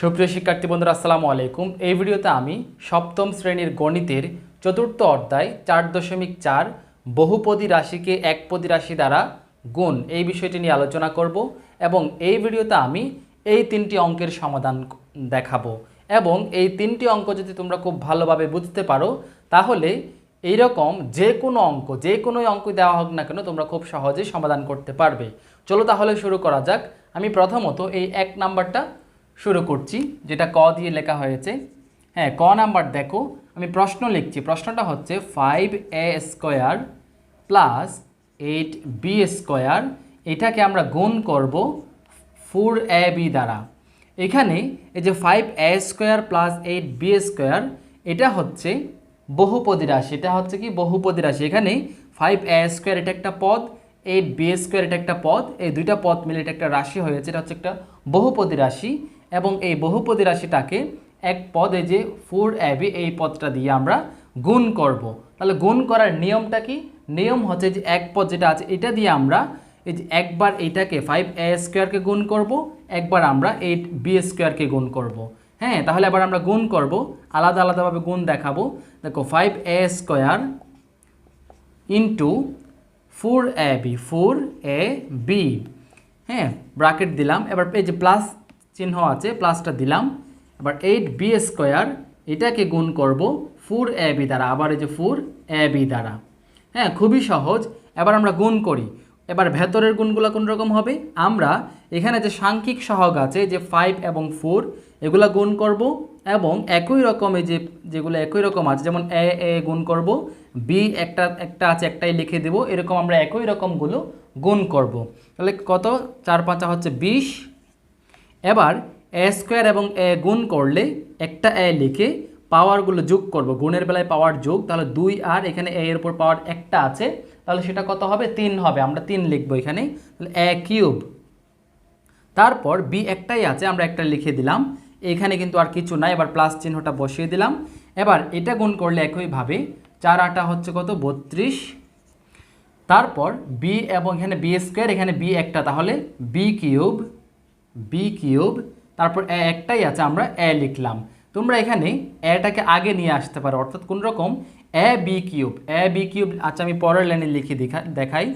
সুপ্রিয় শিক্ষার্থী বন্ধুরা, আসসালামু আলাইকুম। এই ভিডিওতে আমি সপ্তম শ্রেণির গণিতের চতুর্থ অধ্যায় চার দশমিক চার বহুপদী রাশিকে একপদী রাশি দ্বারা গুণ এই বিষয়টি নিয়ে আলোচনা করব এবং এই ভিডিওতে আমি এই তিনটি অঙ্কের সমাধান দেখাবো এবং এই তিনটি অঙ্ক যদি তোমরা খুব ভালোভাবে বুঝতে পারো, তাহলে এইরকম যে কোনো অঙ্ক, যে কোনো অঙ্ক দেওয়া হোক না কেন তোমরা খুব সহজে সমাধান করতে পারবে। চলো তাহলে শুরু করা যাক। আমি প্রথমত এই এক নাম্বারটা শুরু করছি, যেটা ক দিয়ে লেখা হয়েছে। হ্যাঁ ক নাম্বার দেখো, আমি প্রশ্ন লিখছি। প্রশ্নটা হচ্ছে five A square plus eight B square এটাকে আমরা গুণ করব ফোর এ বি দ্বারা। এখানে এই যে five A square plus eight B square এটা হচ্ছে বহুপদী রাশি। এটা হচ্ছে কি? বহুপদী রাশি। এখানে ফাইভ এ স্কোয়ার এটা একটা পদ এইট বি স্কোয়ার এটা একটা পদ। এই দুইটা পদ মিলে এটা একটা রাশি হয়েছে। এটা হচ্ছে একটা বহুপদী রাশি। এবং এই বহুপদী রাশিটাকে এক পদে যে ফোর অ্যাবি এই পদটা দিয়ে আমরা গুণ করব। তাহলে গুণ করার নিয়মটা কি নিয়ম হচ্ছে যে এক পদ যেটা আছে, এটা দিয়ে আমরা এই যে একবার এইটাকে ফাইভ এ স্কোয়ারকে গুণ করব, একবার আমরা এইট বি স্কোয়ারকে গুণ করব। হ্যাঁ তাহলে আবার আমরা গুণ করব, আলাদা আলাদাভাবে গুণ দেখাবো দেখো five A square into four A B four A B হ্যাঁ ব্রাকেট দিলাম এবার এই যে প্লাস চিহ্ন আছে, প্লাসটা দিলাম। এবার এইট বি স্কোয়ার এটাকে গুণ করব ফোর এ বি দ্বারা। আবার এই যে ফোর এ বি দ্বারা। হ্যাঁ খুবই সহজ। এবার আমরা গুণ করি। এবার ভেতরের গুণগুলো কোন রকম হবে? আমরা এখানে যে সাংখ্যিক সহগ আছে, যে ফাইভ এবং ফোর এগুলা গুণ করব এবং একই রকম যে, যেগুলো একই রকম আছে, যেমন এ এ গুণ করব বি একটা একটা আছে, একটাই লিখে দেব, এরকম আমরা একই রকমগুলো গুণ করব। তাহলে কত? চার পাঁচা হচ্ছে বিশ এবার এ স্কোয়ার এবং এ গুণ করলে একটা এ লিখে পাওয়ারগুলো যোগ করব। গুণের বেলায় পাওয়ার যোগ, তাহলে দুই আর এখানে এ এর উপর পাওয়ার একটা আছে, তাহলে সেটা কত হবে? তিন হবে, আমরা তিন লিখব এখানে, তাহলে এ কিউব তারপর বি একটাই আছে, আমরা একটা লিখে দিলাম, এখানে কিন্তু আর কিছু নাই, এবার প্লাস চিহ্নটা বসিয়ে দিলাম। এবার এটা গুণ করলে একইভাবে চার আটা হচ্ছে কত? বত্রিশ। তারপর বি এবং এখানে বি স্কোয়ার এখানে বি একটা, তাহলে বি কিউব বি কিউব তারপর এ একটাই আছে, আমরা এ লিখলাম। তোমরা এখানে এটাকে আগে নিয়ে আসতে পারো, অর্থাৎ কোন রকম? A B cube A B cube আচ্ছা আমি পরের লাইনে লিখে দেখা, দেখাই।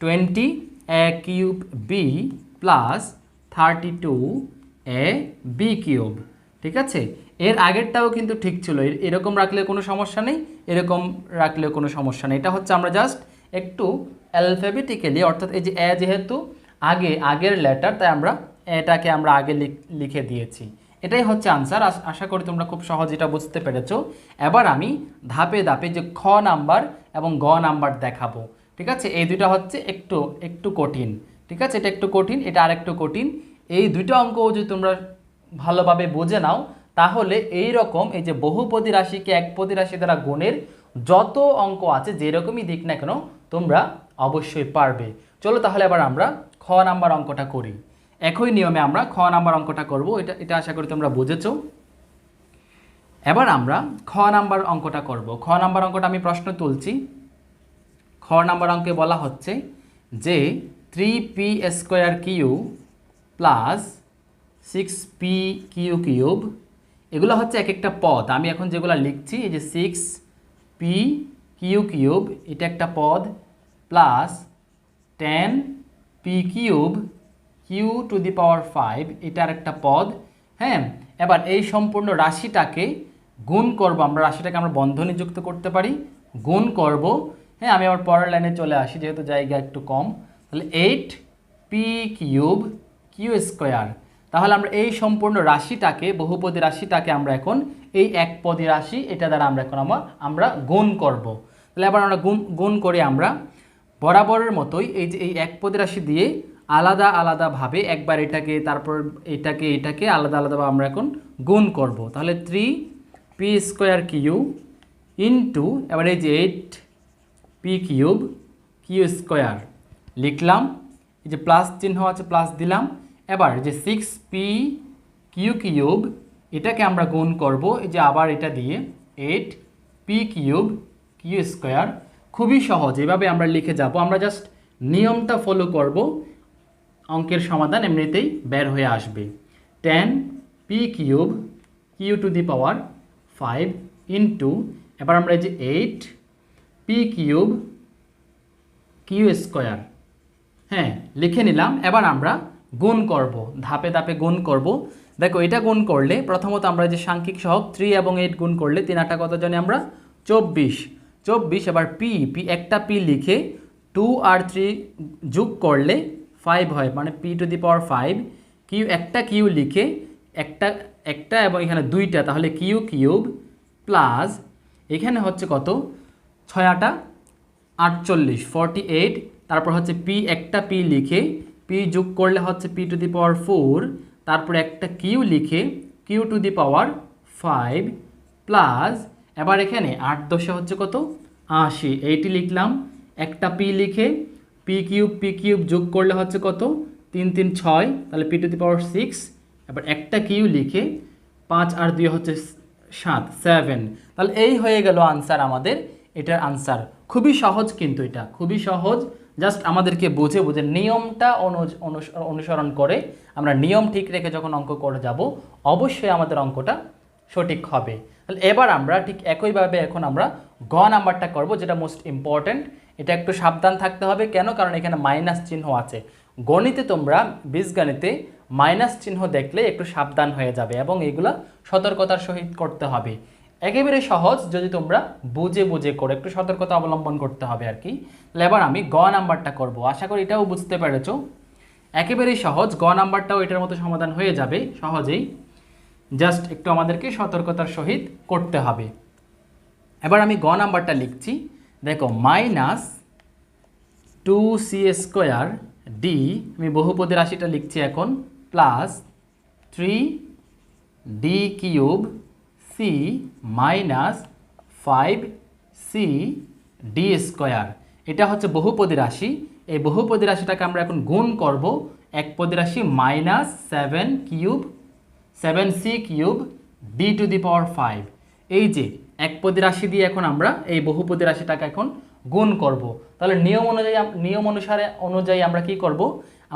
Twenty, A cube B plus thirty two, A B cube, ঠিক আছে? এর আগেরটাও কিন্তু ঠিক ছিল, এর- এরকম রাখলে কোনো সমস্যা নেই, এরকম রাখলেও কোনো সমস্যা নেই। এটা হচ্ছে আমরা জাস্ট একটু অ্যালফাবেটিক্যালি অর্থাৎ এই যে এ যেহেতু আগে, আগের লেটার তাই আমরা এটাকে আমরা আগে লিখ- দিয়েছি। এটাই হচ্ছে আনসার আশা করি তোমরা খুব সহজ এটা বুঝতে পেরেছ। এবার আমি ধাপে ধাপে যে খ নাম্বার এবং গ নাম্বার দেখাবো, ঠিক আছে? এই দুইটা হচ্ছে একটু একটু কঠিন, ঠিক আছে? এটা একটু কঠিন, এটা আর একটু কঠিন। এই দুইটা অঙ্কও যদি তোমরা ভালোভাবে বুঝে নাও, তাহলে এই রকম এই যে বহুপদী রাশিকে একপদী রাশি দ্বারা গুণের যত অঙ্ক আছে, যেরকমই দিক না কেন, তোমরা অবশ্যই পারবে। চলো তাহলে এবার আমরা খ নাম্বার অঙ্কটা করি। একই নিয়মে আমরা খ নাম্বার অঙ্কটা করব। এটা এটা আশা করি তোমরা বুঝেছ। এবার আমরা খ নাম্বার অঙ্কটা করব। খ নাম্বার অঙ্কটা আমি প্রশ্ন তুলছি। খ নাম্বার অঙ্কে বলা হচ্ছে যে three P square Q plus six P Q cube এগুলো হচ্ছে এক একটা পদ। আমি এখন যেগুলো লিখছি, এই যে সিক্স পি কিউ কিউব এটা একটা পদ plus ten P cube Q to the power five এটার একটা পদ হ্যাঁ? এবার এই সম্পূর্ণ রাশিটাকে গুণ করব, আমরা রাশিটাকে আমরা বন্ধনী যুক্ত করতে পারি, গুণ করব হ্যাঁ? আমি আবার পরের লাইনে চলে আসি, যেহেতু জায়গা একটু কম, তাহলে eight P cube Q square তাহলে আমরা এই সম্পূর্ণ রাশিটাকে, বহুপদী রাশিটাকে আমরা এখন এই এক একপদী রাশি, এটা দ্বারা আমরা এখন আমরা আমরা গুণ করব। তাহলে এবার আমরা গুণ গুণ করি আমরা, বরাবরের মতোই এই যে এই এক একপদী রাশি দিয়ে আলাদা আলাদাভাবে একবার এটাকে, তারপর এটাকে এটাকে আলাদা আলাদাভাবে আমরা এখন গুণ করব। তাহলে three P square Q into এবার এই যে eight P cube Q square লিখলাম, এই যে প্লাস চিহ্ন আছে প্লাস দিলাম। এবার যে সিক্স পি কিউ কিউব এটাকে আমরা গুণ করব, এই যে আবার এটা দিয়ে eight P cube Q square খুবই সহজ, এভাবে আমরা লিখে যাব। আমরা জাস্ট নিয়মটা ফলো করব। অঙ্কের সমাধান এমনিতেই বের হয়ে আসবে। Ten P cube Q to the power five into এবার আমরা এই যে eight P cube Q square হ্যাঁ লিখে নিলাম, এবার আমরা গুণ করব, ধাপে ধাপে গুণ করব। দেখো, এটা গুণ করলে প্রথমত আমরা যে সাংখ্যিক সহগ থ্রি এবং এইট গুণ করলে তিন আটটা কত জানি আমরা? চব্বিশ। চব্বিশ, এবার পি পি একটা পি লিখে টু আর থ্রি যোগ করলে ফাইভ হয় মানে P to the power five Q একটা কিউ লিখে একটা একটা এবং এখানে দুইটা, তাহলে কিউ কিউব প্লাস এখানে হচ্ছে কত? ছয় আটা আটচল্লিশ ফর্টি এইট তারপর হচ্ছে পি একটা পি লিখে পি যোগ করলে হচ্ছে P to the power four তারপর একটা কিউ লিখে Q to the power five plus এবার এখানে আট দশে হচ্ছে কত? আশি এইটি লিখলাম, একটা পি লিখে পি কিউব পি কিউব যোগ করলে হচ্ছে কত? তিন তিন, ছয়, তাহলে P to the power six এবার একটা কিউ লিখে পাঁচ আর দুই হচ্ছে সাত সেভেন তাহলে এই হয়ে গেল আনসার আমাদের, এটার আনসার খুবই সহজ কিন্তু এটা, খুবই সহজ। জাস্ট আমাদেরকে বুঝে বুঝে নিয়মটা অনু- অনুস- অনুসরণ করে আমরা নিয়ম ঠিক রেখে যখন অঙ্ক করে যাব, অবশ্যই আমাদের অঙ্কটা সঠিক হবে। তাহলে এবার আমরা ঠিক একইভাবে এখন আমরা গ নাম্বারটা করব, যেটা মোস্ট ইম্পর্ট্যান্ট এটা একটু সাবধান থাকতে হবে। কেন? কারণ এখানে মাইনাস চিহ্ন আছে। গণিতে তোমরা বীজগণিতে মাইনাস চিহ্ন দেখলে একটু সাবধান হয়ে যাবে এবং এগুলো সতর্কতার সহিত করতে হবে। একেবারে সহজ যদি তোমরা বুঝে বুঝে করে একটু সতর্কতা অবলম্বন করতে হবে আর কি। তাহলে এবার আমি গ নাম্বারটা করব। আশা করি এটাও বুঝতে পেরেছ। একেবারেই সহজ। গ নাম্বারটাও এটার মতো সমাধান হয়ে যাবে সহজেই। জাস্ট একটু আমাদেরকে সতর্কতার সহিত করতে হবে। এবার আমি গ নাম্বারটা লিখছি। দেখো minus two C square D আমি বহুপদী রাশিটা লিখছি এখন plus three D cube C minus five C D square এটা হচ্ছে বহুপদী রাশি। এই বহুপদী রাশিটাকে আমরা এখন গুণ করব। একপদী রাশি minus seven cube seven C cube D to the power five এই যে একপদী রাশি দিয়ে এখন আমরা এই বহুপদী রাশিটাকে এখন গুণ করব। তাহলে নিয়ম অনুযায়ী নিয়ম অনুসারে অনুযায়ী আমরা কি করব?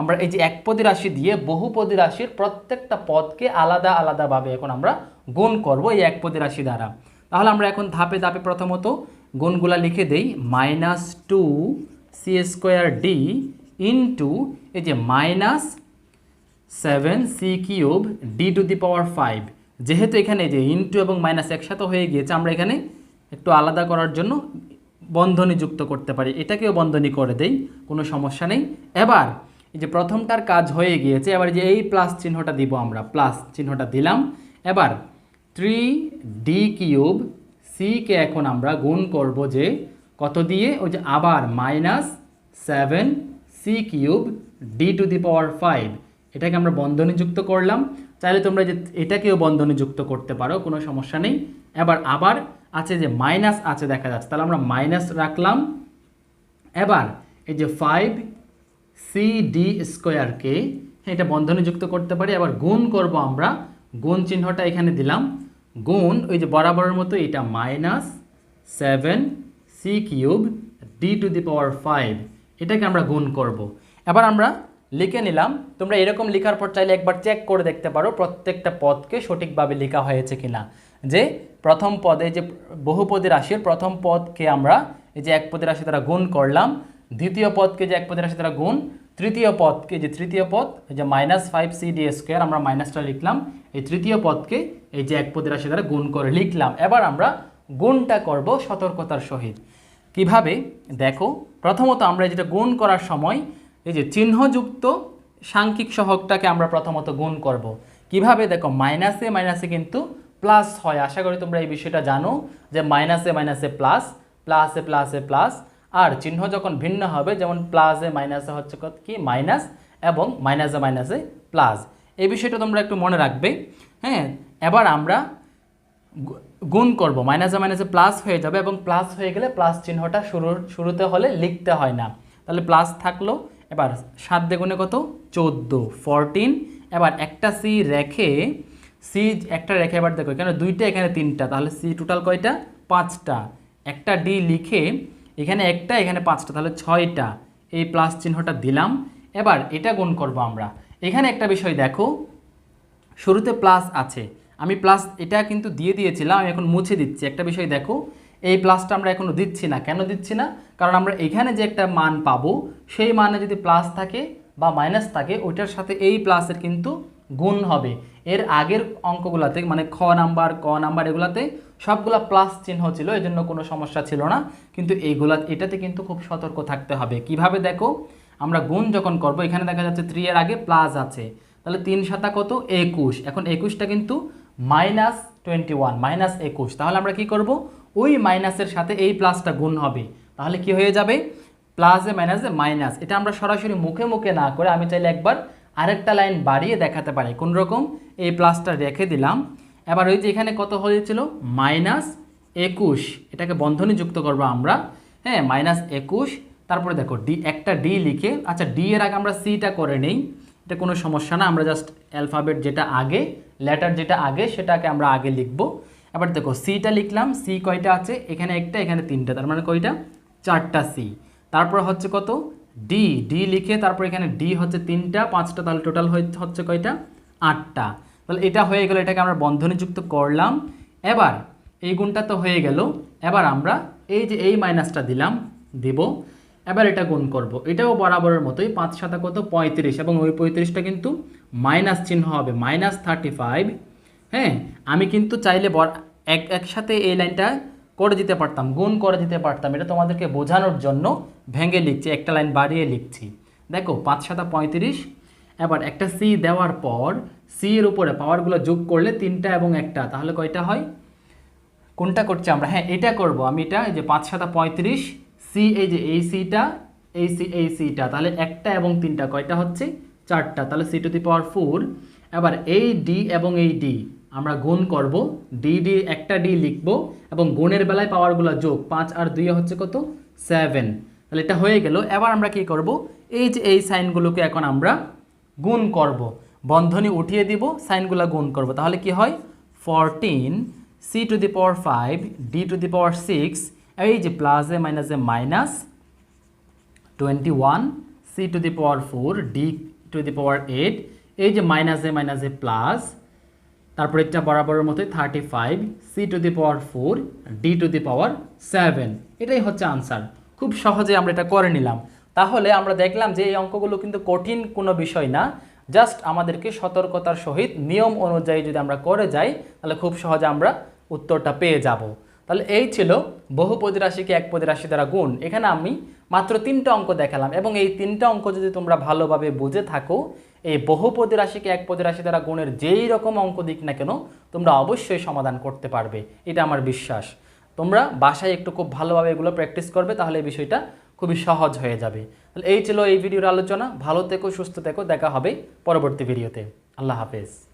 আমরা এই যে একপদী রাশি দিয়ে বহুপদী রাশির প্রত্যেকটা পদকে আলাদা আলাদাভাবে এখন আমরা গুণ করব এই একপদী রাশি দ্বারা। তাহলে আমরা এখন ধাপে ধাপে প্রথমত গুণগুলা লিখে দেই। Minus two C square D into এই যে minus seven C cube D to the power five. যেহেতু এখানে যে ইন্টু এবং মাইনাস একসাথে হয়ে গিয়েছে, আমরা এখানে একটু আলাদা করার জন্য বন্ধনী যুক্ত করতে পারি। এটাকেও বন্ধনী করে দেই, কোনো সমস্যা নেই। এবার এই যে প্রথমটার কাজ হয়ে গিয়েছে, এবার যে এই প্লাস চিহ্নটা দিব আমরা। প্লাস চিহ্নটা দিলাম। এবার থ্রি ডি কিউব সিকে এখন আমরা গুণ করব যে কত দিয়ে? ওই যে আবার minus seven C cube D to the power five এটাকে আমরা বন্ধনী যুক্ত করলাম। চাইলে তোমরা যে এটাকেও বন্ধনী যুক্ত করতে পারো, কোনো সমস্যা নেই। এবার আবার আছে যে মাইনাস আছে দেখা যাচ্ছে, তাহলে আমরা মাইনাস রাখলাম। এবার এই যে ফাইভ সি ডি স্কোয়ারকে এটা বন্ধনী যুক্ত করতে পারি। আবার গুণ করব আমরা, গুণ চিহ্নটা এখানে দিলাম। গুণ, ওই যে বরাবরের মতো এটা minus seven C cube D to the power five এটাকে আমরা গুণ করব। এবার আমরা লিখে নিলাম। তোমরা এরকম লেখার পর চাইলে একবার চেক করে দেখতে পারো প্রত্যেকটা পদকে সঠিকভাবে লেখা হয়েছে কিনা। যে প্রথম পদে যে বহুপদী রাশির প্রথম পদকে আমরা এই যে এক পদের রাশি দ্বারা গুণ করলাম, দ্বিতীয় পদকে যে এক পদের রাশি দ্বারা গুণ, তৃতীয় পদকে যে তৃতীয় পদ যে minus five C D square আমরা মাইনাসটা লিখলাম, এই তৃতীয় পদকে এই যে এক পদের রাশি দ্বারা গুণ করে লিখলাম। এবার আমরা গুণটা করব সতর্কতার সহিত। কীভাবে? দেখো, প্রথমত আমরা যেটা গুণ করার সময় এই যে চিহ্নযুক্ত সাংখ্যিক সহগটাকে আমরা প্রথমত গুণ করব। কীভাবে? দেখো মাইনাসে মাইনাসে কিন্তু প্লাস হয়। আশা করি তোমরা এই বিষয়টা জানো যে মাইনাসে মাইনাসে প্লাস প্লাসে প্লাসে প্লাস আর চিহ্ন যখন ভিন্ন হবে, যেমন প্লাসে মাইনাসে হচ্ছে কি? মাইনাস এবং মাইনাসে মাইনাসে প্লাস এই বিষয়টা তোমরা একটু মনে রাখবে। হ্যাঁ এবার আমরা গুণ করব। মাইনাসে মাইনাসে প্লাস হয়ে যাবে, এবং প্লাস হয়ে গেলে প্লাস চিহ্নটা শুরুর, শুরুতে হলে লিখতে হয় না। তাহলে প্লাস থাকল এবার সাত দ্বিগুণে কত? চোদ্দ ফরটিন এবার একটা সি রেখে সি একটা রেখে এবার দেখো, এখানে দুইটা, এখানে তিনটা। তাহলে সি টোটাল কয়টা? পাঁচটা। একটা ডি লিখে, এখানে একটা, এখানে পাঁচটা। তাহলে ছয়টা। এই প্লাস চিহ্নটা দিলাম। এবার এটা গুণ করব আমরা। এখানে একটা বিষয় দেখো, শুরুতে প্লাস আছে। আমি প্লাস এটা কিন্তু দিয়ে দিয়েছিলাম, আমি এখন মুছে দিচ্ছি। একটা বিষয় দেখো এই প্লাসটা আমরা এখনও দিচ্ছি না। কেন দিচ্ছি না? কারণ আমরা এখানে যে একটা মান পাবো, সেই মানে যদি প্লাস থাকে বা মাইনাস থাকে, ওইটার সাথে এই প্লাসের কিন্তু গুণ হবে। এর আগের অঙ্কগুলোতে মানে খ নাম্বার ক নাম্বার এগুলাতে সবগুলা প্লাস চিহ্ন ছিল এই জন্য কোনো সমস্যা ছিল না। কিন্তু এইগুলা, এটাতে কিন্তু খুব সতর্ক থাকতে হবে। কীভাবে দেখো? আমরা গুণ যখন করব, এখানে দেখা যাচ্ছে থ্রি এর আগে প্লাস আছে। তাহলে তিন সাতা কত? একুশ। এখন একুশটা কিন্তু মাইনাস টোয়েন্টি ওয়ান মাইনাস একুশ। তাহলে আমরা কি করব? ওই মাইনাসের সাথে এই প্লাসটা গুণ হবে। তাহলে কি হয়ে যাবে? প্লাসে মাইনাসে মাইনাস। এটা আমরা সরাসরি মুখে মুখে না করে আমি চাইলে একবার আরেকটা লাইন বাড়িয়ে দেখাতে পারি। কোন রকম এই প্লাসটা রেখে দিলাম। এবার ওই যে এখানে কত হয়েছিল? মাইনাস একুশ। এটাকে বন্ধনী যুক্ত করব আমরা। হ্যাঁ মাইনাস একুশ। তারপরে দেখো, ডি, একটা ডি লিখে আচ্ছা ডি এর আগে আমরা সিটা করে নেই। এটা কোনো সমস্যা না, আমরা জাস্ট অ্যালফাবেট যেটা আগে লেটার যেটা আগে, সেটাকে আমরা আগে লিখব। এবার দেখো সিটা লিখলাম সি কয়টা আছে? এখানে একটা, এখানে তিনটা, তার মানে কয়টা? চারটা সি তারপর হচ্ছে কত? ডি ডি লিখে তারপর এখানে ডি হচ্ছে তিনটা, পাঁচটা, তাহলে টোটাল হচ্ছে কয়টা? আটটা। তাহলে এটা হয়ে গেল, এটাকে আমরা বন্ধনীযুক্ত করলাম। এবার এই গুণটা তো হয়ে গেল। এবার আমরা এই যে এই মাইনাসটা দিলাম, দিব। এবার এটা গুণ করব। এটাও বরাবরের মতোই, পাঁচ সাতা কত? পঁয়ত্রিশ। এবং ওই পঁয়ত্রিশটা কিন্তু মাইনাস চিহ্ন হবে। মাইনাস থার্টি ফাইভ হ্যাঁ আমি কিন্তু চাইলে এক, একসাথে এই লাইনটা করে দিতে পারতাম, গুণ করে দিতে পারতাম। এটা তোমাদেরকে বোঝানোর জন্য ভেঙে লিখছি, একটা লাইন বাড়িয়ে লিখছি। দেখো, পাঁচ সাতা পঁয়ত্রিশ, এবার একটা সি দেওয়ার পর সি এর উপরে পাওয়ারগুলো যোগ করলে তিনটা এবং একটা, তাহলে কয়টা হয়? কোনটা করছি আমরা? হ্যাঁ এটা করব আমি এটা যে পাঁচ সাতা পঁয়ত্রিশ সি এই যে এই সিটা এই সি এই সিটা তাহলে একটা এবং তিনটা কয়টা হচ্ছে? চারটা, তাহলে C to the power four এবার এই ডি এবং এই ডি আমরা গুণ করব ডি ডি একটা ডি লিখব এবং গুণের বেলায় পাওয়ারগুলো যোগ পাঁচ আর দুই হচ্ছে কত? সেভেন তাহলে এটা হয়ে গেল। এবার আমরা কি করব? এই যে এই সাইনগুলোকে এখন আমরা গুণ করব। বন্ধনী উঠিয়ে দিব, সাইনগুলো গুণ করব। তাহলে কি হয়? Fourteen C to the power five D to the power six এই যে প্লাসে মাইনাসে minus A minus twenty one C to the power four D to the power eight এই যে মাইনাসে মাইনাসে প্লাস তারপর এটা বরাবরের মতোই thirty five C to the power four D to the power seven এটাই হচ্ছে আনসার খুব সহজে আমরা এটা করে নিলাম। তাহলে আমরা দেখলাম যে এই অঙ্কগুলো কিন্তু কঠিন কোনো বিষয় না। জাস্ট আমাদেরকে সতর্কতার সহিত নিয়ম অনুযায়ী যদি আমরা করে যাই, তাহলে খুব সহজে আমরা উত্তরটা পেয়ে যাব। তাহলে এই ছিল বহুপদী রাশিকে একপদী রাশি দ্বারা গুণ। এখানে আমি মাত্র তিনটা অঙ্ক দেখালাম এবং এই তিনটা অঙ্ক যদি তোমরা ভালোভাবে বুঝে থাকো, এই বহুপদী রাশিকে একপদী রাশি দ্বারা গুণের যেই রকম অঙ্ক দিক না কেন, তোমরা অবশ্যই সমাধান করতে পারবে। এটা আমার বিশ্বাস। তোমরা বাসায় একটু খুব ভালোভাবে এগুলো প্র্যাকটিস করবে, তাহলে এই বিষয়টা খুবই সহজ হয়ে যাবে। তাহলে এই ছিল এই ভিডিওর আলোচনা। ভালো থেকো, সুস্থ থেকো। দেখা হবে পরবর্তী ভিডিওতে। আল্লাহ হাফেজ।